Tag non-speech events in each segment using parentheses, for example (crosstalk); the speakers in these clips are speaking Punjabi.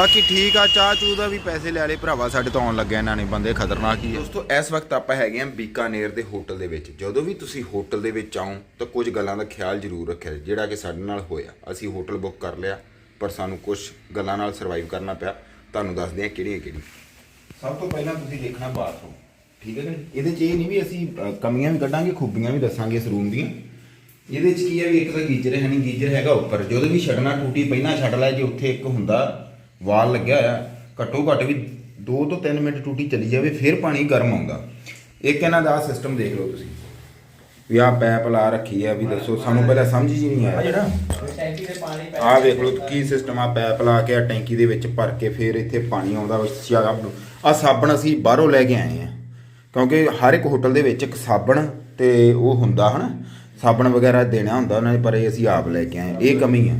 ਬਾਕੀ ਠੀਕ ਆ ਚਾਹ ਚੂ ਦਾ ਵੀ ਪੈਸੇ ਲੈ ਲਏ ਭਰਾਵਾ ਸਾਡੇ ਤੋਂ ਆਉਣ ਲੱਗਿਆ ਇਹਨਾਂ ਨੇ ਬੰਦੇ ਖਤਰਨਾਕ ਹੀ ਆ। ਦੋਸਤੋ ਇਸ ਵਕਤ ਆਪਾਂ ਹੈਗੇ ਆਂ ਬੀਕਾਨੇਰ ਦੇ ਹੋਟਲ ਦੇ ਵਿੱਚ। ਜਦੋਂ ਵੀ ਤੁਸੀਂ ਹੋਟਲ ਦੇ ਵਿੱਚ ਆਓ ਤਾਂ ਕੁਝ ਗੱਲਾਂ ਦਾ ਖਿਆਲ ਜ਼ਰੂਰ ਰੱਖਿਆ ਜਿਹੜਾ ਕਿ ਸਾਡੇ ਨਾਲ ਹੋਇਆ। ਅਸੀਂ ਹੋਟਲ ਬੁੱਕ ਕਰ ਲਿਆ ਪਰ ਸਾਨੂੰ ਕੁਝ ਗੱਲਾਂ ਨਾਲ ਸਰਵਾਈਵ ਕਰਨਾ ਪਿਆ। ਤੁਹਾਨੂੰ ਦੱਸਦੇ ਹਾਂ ਕਿਹੜੀਆਂ ਕਿਹੜੀਆਂ। ਸਭ ਤੋਂ ਪਹਿਲਾਂ ਤੁਸੀਂ ਦੇਖਣਾ ਬਾਥਰੂਮ ਠੀਕ ਹੈ ਨਾ ਇਹਦੇ 'ਚ ਇਹ ਨਹੀਂ ਵੀ ਅਸੀਂ ਅ, ਕਮੀਆਂ ਵੀ ਕੱਢਾਂਗੇ ਖੂਬੀਆਂ ਵੀ ਦੱਸਾਂਗੇ ਇਸ ਰੂਮ ਦੀਆਂ। ਇਹਦੇ 'ਚ ਕੀ ਹੈ ਵੀ ਇੱਕ ਤਾਂ ਗੀਜ਼ਰ ਹੈ ਨਹੀਂ ਗੀਜ਼ਰ ਹੈਗਾ ਉੱਪਰ। ਜਦੋਂ ਵੀ ਛੱਡਣਾ ਟੂਟੀ ਪਹਿਲਾਂ ਛੱਡ ਲੈ ਜੇ ਉੱਥੇ ਇੱਕ ਹੁੰਦਾ। ਵਾਲ ਲੱਗਿਆ ਹੋਇਆ ਘੱਟੋ ਘੱਟ ਵੀ 2 ਤੋਂ 3 ਮਿੰਟ ਟੂਟੀ ਚੱਲੀ ਜਾਵੇ ਫਿਰ ਪਾਣੀ ਗਰਮ ਆਉਂਦਾ। ਇੱਕ ਇਹਨਾਂ ਦਾ ਸਿਸਟਮ ਦੇਖ ਲਓ ਤੁਸੀਂ। ਵੀ ਆਹ ਪੈਪ ਲਾ ਰੱਖੀ ਆ ਵੀ ਦੱਸੋ ਸਾਨੂੰ ਪਹਿਲਾਂ ਸਮਝ ਹੀ ਨਹੀਂ ਆਇਆ। ਜਿਹੜਾ? ਟੈਂਕੀ ਦੇ ਪਾਣੀ ਪੈ ਆਹ ਵੇਖ ਲਓ ਕੀ ਸਿਸਟਮ ਆ ਪੈਪ ਲਾ ਕੇ ਆ ਟੈਂਕੀ ਦੇ ਵਿੱਚ ਭਰ ਕੇ ਫਿਰ ਇੱਥੇ ਪਾਣੀ ਆਉਂਦਾ ਆ ਸਾਬਣ ਅਸੀਂ ਬਾਹਰੋਂ ਲੈ ਕੇ ਆਏ ਆ। ਕਿਉਂਕਿ ਹਰ ਇੱਕ ਹੋਟਲ ਦੇ ਵਿੱਚ ਇੱਕ ਸਾਬਣ ਤੇ ਉਹ ਹੁੰਦਾ ਹਨਾ ਸਾਬਣ ਵਗੈਰਾ ਦੇਣਾ ਹੁੰਦਾ ਉਹਨਾਂ ਨੇ ਪਰ ਇਹ ਅਸੀਂ ਆਪ ਲੈ ਕੇ ਆਏ ਇਹ ਕਮੀ ਆ।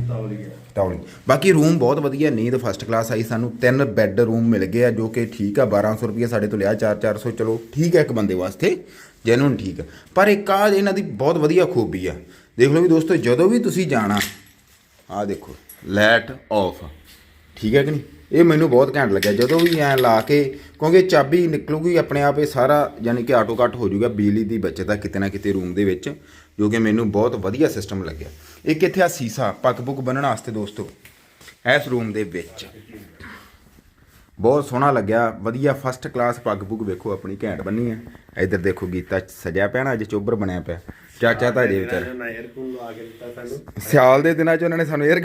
ਤੌਲੀ ਬਾਕੀ ਰੂਮ ਬਹੁਤ ਵਧੀਆ ਨੀਂਦ ਫਸਟ ਕਲਾਸ ਆਈ, ਸਾਨੂੰ ਤਿੰਨ ਬੈੱਡ ਰੂਮ ਮਿਲ ਗਏ ਆ, ਜੋ ਕਿ ਠੀਕ ਆ 1200 ਰੁਪਏ ਸਾਡੇ ਤੋਂ ਲਿਆ 4-400 ਚਲੋ ਠੀਕ ਆ ਇੱਕ ਬੰਦੇ ਵਾਸਤੇ ਜੈਨੂਨ ਠੀਕ ਆ। ਪਰ ਇੱਕ ਆ ਇਹਨਾਂ ਦੀ ਬਹੁਤ ਵਧੀਆ ਖੂਬੀ ਆ। ਦੇਖ ਲਓ ਵੀ ਦੋਸਤੋ, ਜਦੋਂ ਵੀ ਤੁਸੀਂ ਜਾਣਾ, ਆਹ ਦੇਖੋ ਲਾਈਟ ਆਫ ਠੀਕ ਹੈ ਕਿ ਨਹੀਂ? ਇਹ ਮੈਨੂੰ ਬਹੁਤ ਘੈਂਟ ਲੱਗਿਆ। ਜਦੋਂ ਵੀ ਐ ਲਾ ਕੇ, ਕਿਉਂਕਿ ਚਾਬੀ ਨਿਕਲੂਗੀ ਆਪਣੇ ਆਪ, ਇਹ ਸਾਰਾ ਯਾਨੀ ਕਿ ਆਟੋ ਕੱਟ ਹੋ ਜਾਊਗਾ ਬਿਜਲੀ ਦੀ ਬਚਤ ਆ ਕਿਤੇ ਨਾ ਕਿਤੇ ਰੂਮ ਦੇ ਵਿੱਚ, ਜੋ ਕਿ ਮੈਨੂੰ ਬਹੁਤ ਵਧੀਆ ਸਿਸਟਮ ਲੱਗਿਆ। ਇੱਕ ਇੱਥੇ ਆ? ਸੀਸਾ ਪੱਕ ਪੁੱਕ ਬੰਨਣ ਵਾਸਤੇ ਦੋਸਤੋ। ਇਸ ਰੂਮ ਦੇ ਵਿੱਚ। ਬਹੁਤ ਸੋਹਣਾ ਲੱਗਿਆ। ਵਧੀਆ ਫਸਟ ਕਲਾਸ ਪੱਗ ਪੁੱਗ ਵੇਖੋ, ਆਪਣੀ ਘੈਂਟ ਬੰਨੀ ਆ। ਇੱਧਰ ਦੇਖੋ ਗੀਤਾ ਸਜਿਆ ਪਿਆ ਨਾ, ਅੱਜ ਚੋਬਰ ਬਣਿਆ ਪਿਆ। ਚਾਚਾ ਤਾਂ ਜੀ ਵਿਚਾਰੇ। ਸਿਆਲ ਦੇ ਦਿਨਾਂ 'ਚ ਉਹਨਾਂ ਨੇ ਸਾਨੂੰ 에ਅਰ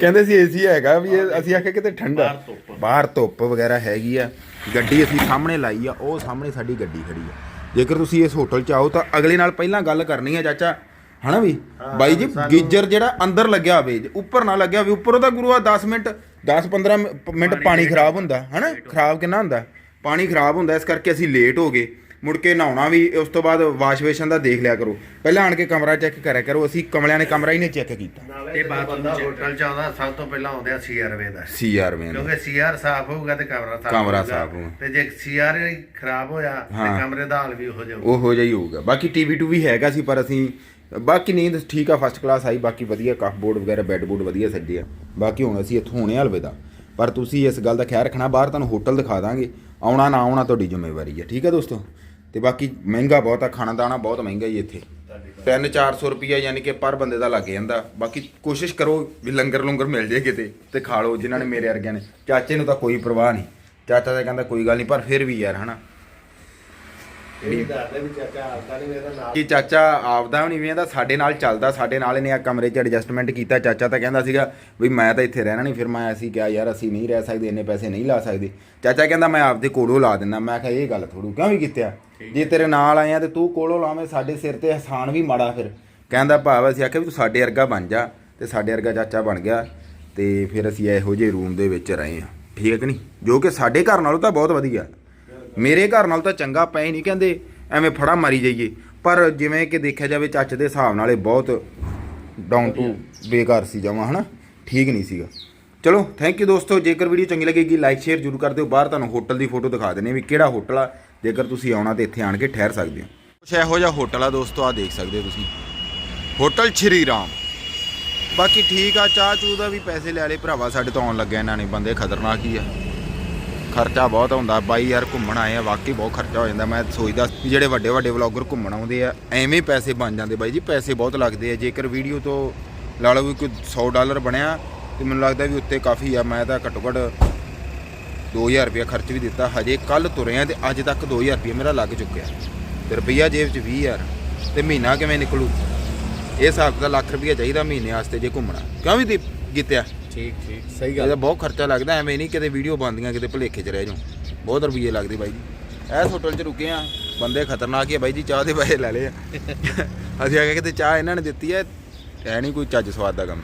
ਕਹਿੰਦੇ ਸੀ ਏਸੀ ਹੈਗਾ ਵੀ ਇਹ ਅਸੀਂ ਆਖਿਆ ਕਿਤੇ ਠੰਡਾ ਬਾਹਰ ਧੁੱਪ। ਵਗੈਰਾ ਹੈਗੀ ਆ। ਗੱਡੀ ਅਸੀਂ ਸਾਹਮਣੇ ਲਾਈ ਆ ਉਹ ਸਾਹਮਣੇ ਸਾਡੀ ਗੱਡੀ ਖੜੀ ਆ। ਜੇਕਰ ਤੁਸੀਂ ਇਸ ਹੋਟਲ 'ਚ ਆਓ ਤਾਂ ਅਗਲੇ ਨਾਲ ਪਹਿਲਾਂ ਗੱਲ ਕਰਨੀ ਆ ਚਾਚਾ। ਹਨਾ ਵੀ? ਬਾਈ ਜੀ ਗੀਜਰ ਜਿਹੜਾ ਅੰਦਰ ਲੱਗਿਆ ਹੋਵੇ ਜੇ ਉੱਪਰ ਨਾ ਲੱਗਿਆ ਹੋਵੇ ਉੱਪਰ ਉਹਦਾ ਗੁਰੂ ਆ 10 ਮਿੰਟ 10 15 ਮਿੰਟ ਪਾਣੀ ਖਰਾਬ ਹੁੰਦਾ ਹਨਾ? ਖਰਾਬ ਕਿੰਨਾ ਹੁੰਦਾ? ਪਾਣੀ ਖਰਾਬ ਹੁੰਦਾ ਇਸ ਕਰਕੇ ਅਸੀਂ ਲੇਟ ਹੋ ਗਏ। ਮੁੜ ਕੇ ਨਹਾਉਣਾ ਵੀ ਉਸ ਤੋਂ ਬਾਅਦ ਵਾਸ਼ ਵੇਸ਼ਨ ਦਾ ਦੇਖ ਲਿਆ ਕਰੋ। ਪਹਿਲਾਂ ਆਣ ਕੇ ਕਮਰਾ ਚੈੱਕ ਕਰਿਆ ਕਰੋ ਅਸੀਂ ਕਮਲਿਆਂ ਨੇ ਕਮਰਾ ਹੀ ਨਹੀਂ ਚੈੱਕ ਕੀਤਾ। ਇਹ ਬੰਦਾ ਹੋਟਲ ਚ ਆਉਂਦਾ ਸਭ ਤੋਂ ਪਹਿਲਾਂ ਆਉਂਦੇ ਆ ਸੀਆਰਵੇ ਦਾ। ਸੀਆਰ ਵੇਂ ਕਿਉਂਕਿ ਸੀਆਰ ਸਾਫ਼ ਹੋਊਗਾ ਤੇ ਕਮਰਾ ਸਾਫ਼ ਕਮਰਾ ਹੋਊਗਾ। ਸਾਫ਼ ਹੋਊ। ਤੇ ਜੇ ਸੀਆਰ ਖਰਾਬ ਹੋਇਆ। ਤੇ ਕਮਰੇ ਦਾ ਹਾਲ ਵੀ ਹੋ ਜਾਊ ਉਹ ਹੋ ਜਾਈ ਹੋਊਗਾ। ਬਾਕੀ ਟੀਵੀ ਟੂ ਵੀ ਹੈਗਾ ਸੀ ਪਰ ਅਸੀਂ ਬਾਕੀ ਨੀਂਦ ਠੀਕ ਆ ਫਸਟ ਕਲਾਸ ਆਈ ਬਾਕੀ ਵਧੀਆ ਕੱਪ ਬੋਰਡ ਵਗੈਰਾ ਬੈੱਡ ਬੋਰਡ ਵਧੀਆ ਸੱਜੇ ਆ। ਬਾਕੀ ਹੁਣ ਅਸੀਂ ਇੱਥੋਂ ਹੋਣੇ ਹਲਵੇਦਾ ਪਰ ਤੁਸੀਂ ਇਸ ਗੱਲ ਦਾ ਖਿਆਲ ਰੱਖਣਾ ਬਾਹਰ ਤੁਹਾਨੂੰ ਹੋਟਲ ਦਿਖਾ ਦਾਂਗੇ। ਆਉਣਾ ਨਾ ਆਉਣਾ ਤੁਹਾਡੀ ਜ਼ਿੰਮੇਵਾਰੀ ਹੈ ਠੀਕ ਹੈ ਦੋਸਤੋ? ਤੇ ਬਾਕੀ ਮਹਿੰਗਾ ਬਹੁਤ ਆ ਖਾਣਾ ਦਾਣਾ ਬਹੁਤ ਮਹਿੰਗਾ ਹੀ ਇੱਥੇ। 3-400 ਰੁਪਈਆ ਯਾਨੀ ਕਿ ਪਰ ਬੰਦੇ ਦਾ ਲੱਗ ਜਾਂਦਾ। ਬਾਕੀ ਕੋਸ਼ਿਸ਼ ਕਰੋ ਵੀ ਲੰਗਰ ਲੰਗਰ ਮਿਲ ਜੇ ਕਿਤੇ ਤੇ ਖਾ ਲਓ ਜਿਨ੍ਹਾਂ ਨੇ ਮੇਰੇ ਵਰਗਿਆਂ ਨੇ। ਚਾਚੇ ਨੂੰ ਤਾਂ ਕੋਈ ਪਰਵਾਹ ਨਹੀਂ। ਚਾਚਾ ਤਾਂ ਕਹਿੰਦਾ ਕੋਈ ਗੱਲ ਨਹੀਂ ਪਰ ਫਿਰ ਵੀ ਯਾਰ ਹਨਾ। ਕਿ ਚਾਚਾ ਆਪਦਾ ਵੀ ਨਹੀਂ ਵੇਂਦਾ ਸਾਡੇ ਨਾਲ ਚੱਲਦਾ ਸਾਡੇ ਨਾਲ ਇਹਨੇ ਆ ਕਮਰੇ 'ਚ ਐਡਜਸਟਮੈਂਟ ਕੀਤਾ। ਚਾਚਾ ਤਾਂ ਕਹਿੰਦਾ ਸੀਗਾ ਵੀ ਮੈਂ ਤਾਂ ਇੱਥੇ ਰਹਿਣਾ ਨਹੀਂ ਫਿਰ ਮੈਂ ਅਸੀਂ ਕਿਹਾ ਯਾਰ ਅਸੀਂ ਨਹੀਂ ਰਹਿ ਸਕਦੇ ਇੰਨੇ ਪੈਸੇ ਨਹੀਂ ਲਾ ਸਕਦੇ। ਚਾਚਾ ਕਹਿੰਦਾ ਮੈਂ ਆਪਦੇ ਕੋਲੋਂ ਲਾ ਦਿੰਦਾ। ਮੈਂ ਕਿਹਾ ਇਹ ਗੱਲ ਥੋੜੂ ਕਿਉਂ ਵੀ ਕੀਤਾ ਜੇ ਤੇਰੇ ਨਾਲ ਆਏ ਆ ਤੇ ਤੂੰ ਕੋਲੋਂ ਲਾਵੇਂ, ਸਾਡੇ ਸਿਰ ਤੇ ਹਸਾਨ ਵੀ ਮਾੜਾ ਫਿਰ। ਕਹਿੰਦਾ ਭਾਵ ਅਸੀਂ ਆਖਿਆ ਵੀ ਤੂੰ ਸਾਡੇ ਵਰਗਾ ਬਣ ਜਾ ਤੇ ਸਾਡੇ ਵਰਗਾ ਚਾਚਾ ਬਣ ਗਿਆ ਤੇ ਫਿਰ ਅਸੀਂ ਇਹੋ ਜਿਹੇ ਰੂਮ ਦੇ ਵਿੱਚ ਰਹੇ ਆ ਠੀਕ ਹੈ ਕਿ ਨਹੀਂ? ਜੋ ਕਿ ਸਾਡੇ ਘਰ ਨਾਲੋਂ ਤਾਂ ਬਹੁਤ ਵਧੀਆ। ਮੇਰੇ ਘਰ ਨਾਲ ਤਾਂ ਚੰਗਾ ਪਏ ਨਹੀਂ ਕਹਿੰਦੇ, ਐਵੇਂ ਫੜਾ ਮਾਰੀ ਜਾਈਏ। ਪਰ ਜਿਵੇਂ ਕਿ ਦੇਖਿਆ ਜਾਵੇ ਚੱਚ ਦੇ ਹਿਸਾਬ ਨਾਲ ਇਹ ਬਹੁਤ ਡਾਊਨ ਟੂ ਬੇਕਾਰ ਸੀ ਜਮਾ, ਹਨਾ? ਠੀਕ ਨਹੀਂ ਸੀਗਾ। ਚਲੋ ਥੈਂਕ ਯੂ ਦੋਸਤੋ, ਜੇਕਰ ਵੀਡੀਓ ਚੰਗੀ ਲੱਗੇਗੀ ਲਾਈਕ ਸ਼ੇਅਰ ਜ਼ਰੂਰ ਕਰ ਦਿਓ। ਬਾਹਰ ਤੁਹਾਨੂੰ ਹੋਟਲ ਦੀ ਫੋਟੋ ਦਿਖਾ ਦਿੰਦੇ ਹਾਂ ਵੀ ਕਿਹੜਾ ਹੋਟਲ ਆ। ਜੇਕਰ ਤੁਸੀਂ ਆਉਣਾ ਤੇ ਇੱਥੇ ਆਣ ਕੇ ਠਹਿਰ ਸਕਦੇ ਹੋ। ਕੁਛ ਇਹੋ ਜਿਹਾ ਹੋਟਲ ਆ ਦੋਸਤੋ ਆ ਦੇਖ ਸਕਦੇ ਹੋ ਤੁਸੀਂ। ਹੋਟਲ ਸ਼੍ਰੀ ਰਾਮ ਬਾਕੀ ਠੀਕ ਆ ਚਾਹ ਚੂ ਦਾ ਵੀ ਪੈਸੇ ਲੈ ਲਏ ਭਰਾਵਾ, ਸਾਡੇ ਤੋਂ ਆਉਣ ਲੱਗਿਆ ਇਹਨਾਂ ਨੇ। ਬੰਦੇ ਖਤਰਨਾਕ ਹੀ ਆ। ਖਰਚਾ ਬਹੁਤ ਹੁੰਦਾ, ਬਾਈ ਯਾਰ ਘੁੰਮਣ ਆਏ ਆ, ਵਾਕਈ ਬਹੁਤ ਖਰਚਾ ਹੋ ਜਾਂਦਾ। ਮੈਂ ਸੋਚਦਾ ਵੀ ਜਿਹੜੇ ਵੱਡੇ ਵੱਡੇ ਵਲੌਗਰ ਘੁੰਮਣ ਆਉਂਦੇ ਆ, ਐਵੇਂ ਪੈਸੇ ਬਣ ਜਾਂਦੇ। ਬਾਈ ਜੀ, ਪੈਸੇ ਬਹੁਤ ਲੱਗਦੇ ਆ। ਜੇਕਰ ਵੀਡੀਓ ਤੋਂ ਲਾ ਲਓ ਵੀ ਕੋਈ 100 ਡਾਲਰ ਬਣਿਆ ਤੇ ਮੈਨੂੰ ਲੱਗਦਾ ਵੀ ਉੱਤੇ ਕਾਫੀ ਆ ਮੈਂ ਤਾਂ ਘੱਟੋ ਘੱਟ 2000 ਰੁਪਏ ਖਰਚ ਵੀ ਦਿੱਤਾ। ਹਜੇ ਕੱਲ ਤੁਰੇ ਆ ਤੇ ਅੱਜ ਤੱਕ 2000 ਰੁਪਏ ਮੇਰਾ ਲੱਗ ਚੁੱਕਿਆ। ਤੇ ਰੁਪਈਆ ਜੇਬ 'ਚ 20000 ਤੇ ਮਹੀਨਾ ਕਿਵੇਂ ਨਿਕਲੂ? ਇਹ ਹਿਸਾਬ ਦਾ ਲੱਖ ਰੁਪਈਆ ਚਾਹੀਦਾ ਮਹੀਨੇ ਵਾਸਤੇ ਜੇ ਘੁੰਮਣਾ। ਕਿਉਂ ਵੀ ਦੀਪ ਠੀਕ ਠੀਕ ਸਹੀ ਇਹਦਾ ਬਹੁਤ ਖਰਚਾ ਲੱਗਦਾ ਐਵੇਂ ਨਹੀਂ ਕਿਤੇ ਵੀਡੀਓ ਬਣਦੀਆਂ ਕਿਤੇ ਭੁਲੇਖੇ 'ਚ ਰਹਿ ਜਾਓ ਬਹੁਤ ਰੁਪਏ ਲੱਗਦੇ ਬਾਈ ਜੀ। ਐਸ ਹੋਟਲ 'ਚ ਰੁਕੇ ਆ। ਬੰਦੇ ਖਤਰਨਾਕ ਹੀ ਆ ਬਾਈ ਜੀ ਚਾਹ ਦੇ ਪੈਸੇ ਲੈ ਲਏ ਆ। (laughs) ਅਸੀਂ ਆ ਕੇ ਕਿਤੇ ਚਾਹ ਇਹਨਾਂ ਨੇ ਦਿੱਤੀ ਐ ਐ ਨਹੀਂ ਕੋਈ ਚੱਜ ਸਵਾਦ ਦਾ ਕੰਮ।